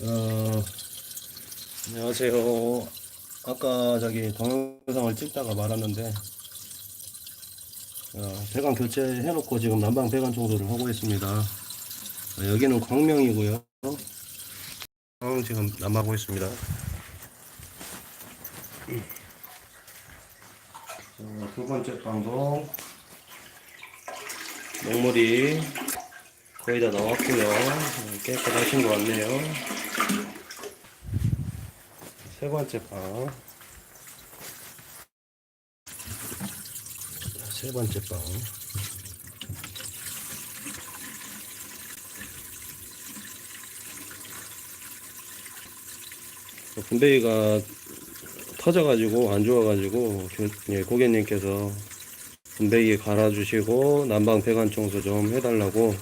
어, 안녕하세요. 아까 저기 동영상을 찍다가 말았는데, 어, 배관 교체해놓고 지금 난방 배관 청소를 하고 있습니다. 어, 여기는 광명이고요. 어, 지금 남하고 있습니다. 어, 두 번째 방도 녹물이 거의 다 나왔고요. 어, 깨끗하신 것 같네요. 세 번째 방. 자, 세 번째 방. 분배기가 터져가지고 안 좋아가지고 교- 예, 고객님께서 분배기 갈아주시고 난방 배관 청소 좀 해달라고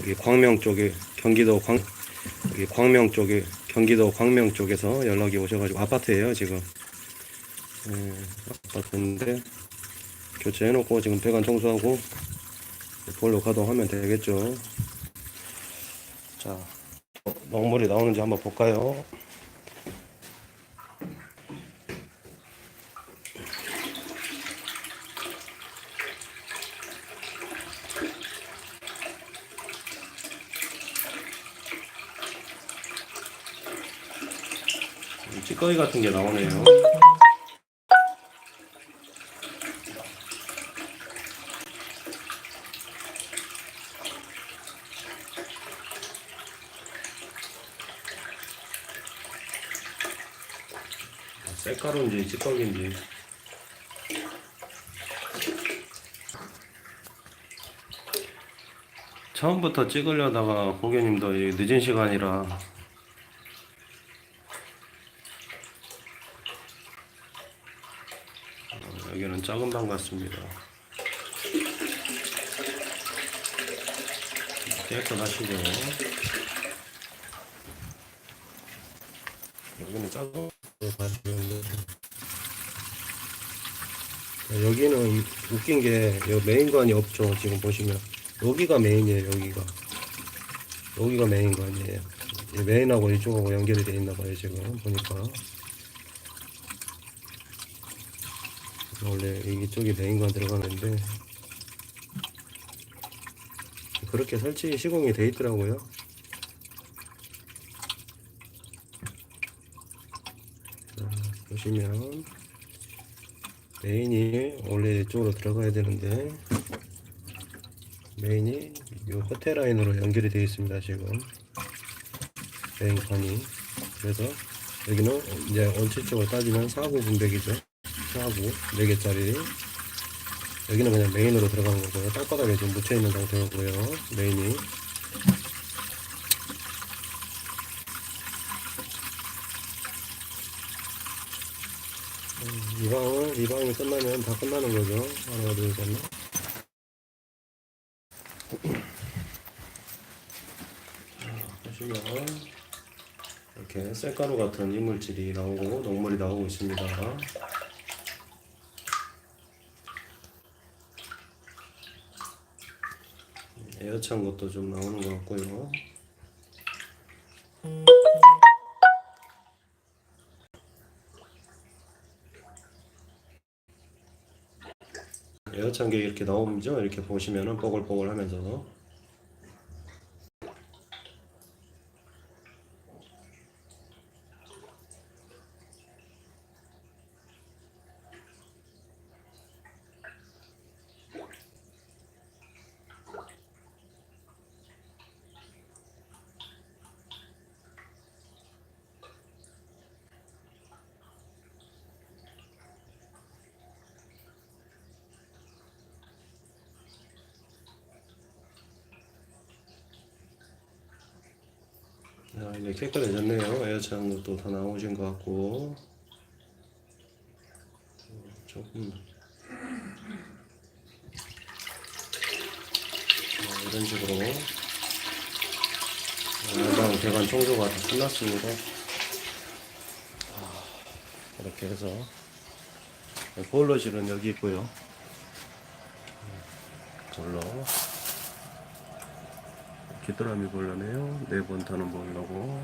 여기 광명 쪽에 경기도 광 여기 광명 쪽에 경기도 광명 쪽에서 연락이 오셔가지고 아파트예요 지금. 예, 아파트인데 교체해놓고 지금 배관 청소하고 볼로 가동하면 되겠죠. 자 어, 먹물이 나오는지 한번 볼까요 찌꺼기 같은 게 나오네요. 쌀가루인지 찌꺼기인지. 처음부터 찍으려다가 고객님도 이 늦은 시간이라 여기는 작은 방 같습니다. 깨끗하시죠 여기는 작은 방 여기는 웃긴 게 메인관이 없죠 지금 보시면. 여기가 메인이에요 여기가. 여기가 메인관이에요. 이 메인하고 이쪽하고 연결이 돼 있나 봐요 지금 보니까 원래 이쪽이 메인관 들어가는데 그렇게 설치 시공이 돼 있더라고요. 자, 보시면 메인이 원래 이쪽으로 들어가야 되는데 메인이 이 호텔 라인으로 연결이 되어 있습니다 지금. 메인관이. 그래서 여기는 이제 원칙적으로 따지면 4구 분배기죠 4구 4개짜리. 여기는 그냥 메인으로 들어가는 거고요. 땅바닥에 좀 묻혀 있는 상태고요. 메인이. 음, 이 방은 이 방이 끝나면 다 끝나는 거죠. 하나 둘셋 넷. 보시면 이렇게 쌀가루 같은 이물질이 나오고 녹물이 나오고 있습니다. 에어찬 것도 좀 나오는 것 같고요. 에어찬 게 이렇게 나오죠. 이렇게 보시면은 뽀글뽀글 하면서 자, 이제 깨끗해졌네요. 에어찬 것도 다 나오신 것 같고 어, 조금 어, 이런 식으로 난방 배관 청소가 다 끝났습니다. 아, 이렇게 해서 보일러실은 여기 있고요. 보일러 귀뚜라미 보일러네요. 네 번 타는 보일러고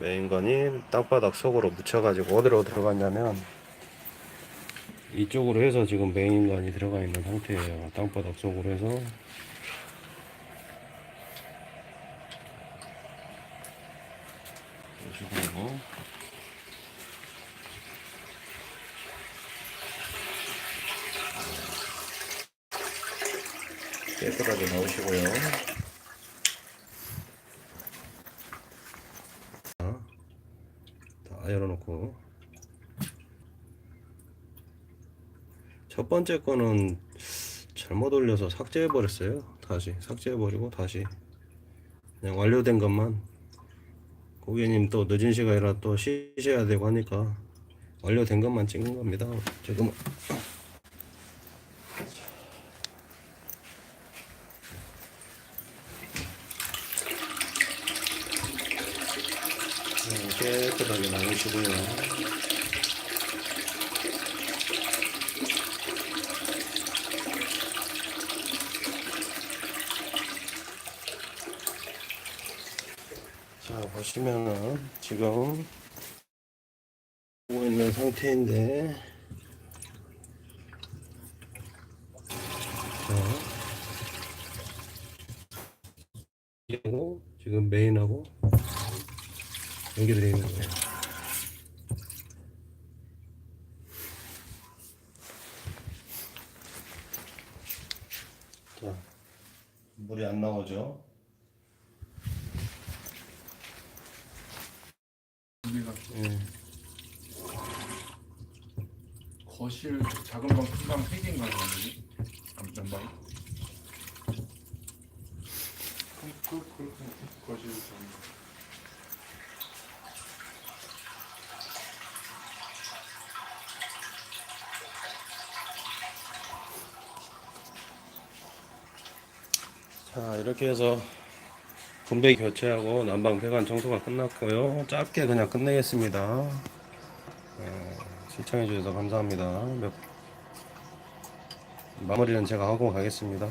메인건이 땅바닥 속으로 묻혀가지고 어디로 들어갔냐면 이쪽으로 해서 지금 메인건이 들어가 있는 상태예요. 땅바닥 속으로 해서 보시고 깨끗하게 넣으시고요. 자, 다 열어놓고 첫 번째 거는 잘못 올려서 삭제해 버렸어요. 다시 삭제해 버리고 다시 그냥 완료된 것만 고객님 또 늦은 시간이라 또 쉬셔야 되고 하니까 완료된 것만 찍은 겁니다. 지금 깨끗하게 나누시고요. 자 보시면은 지금 보고 있는 상태인데 자 지금 메인하고 연결되어 있는 거예요. 자 물이 안 나오죠? 우리가 예. 거실 작은 방, 큰 방 세 개인가 그러는데 안방이 그, 그, 그, 그, 거실 방. 자 이렇게 해서 분배 교체하고 난방 배관 청소가 끝났고요. 짧게 그냥 끝내겠습니다. 어, 시청해 주셔서 감사합니다. 몇- 마무리는 제가 하고 가겠습니다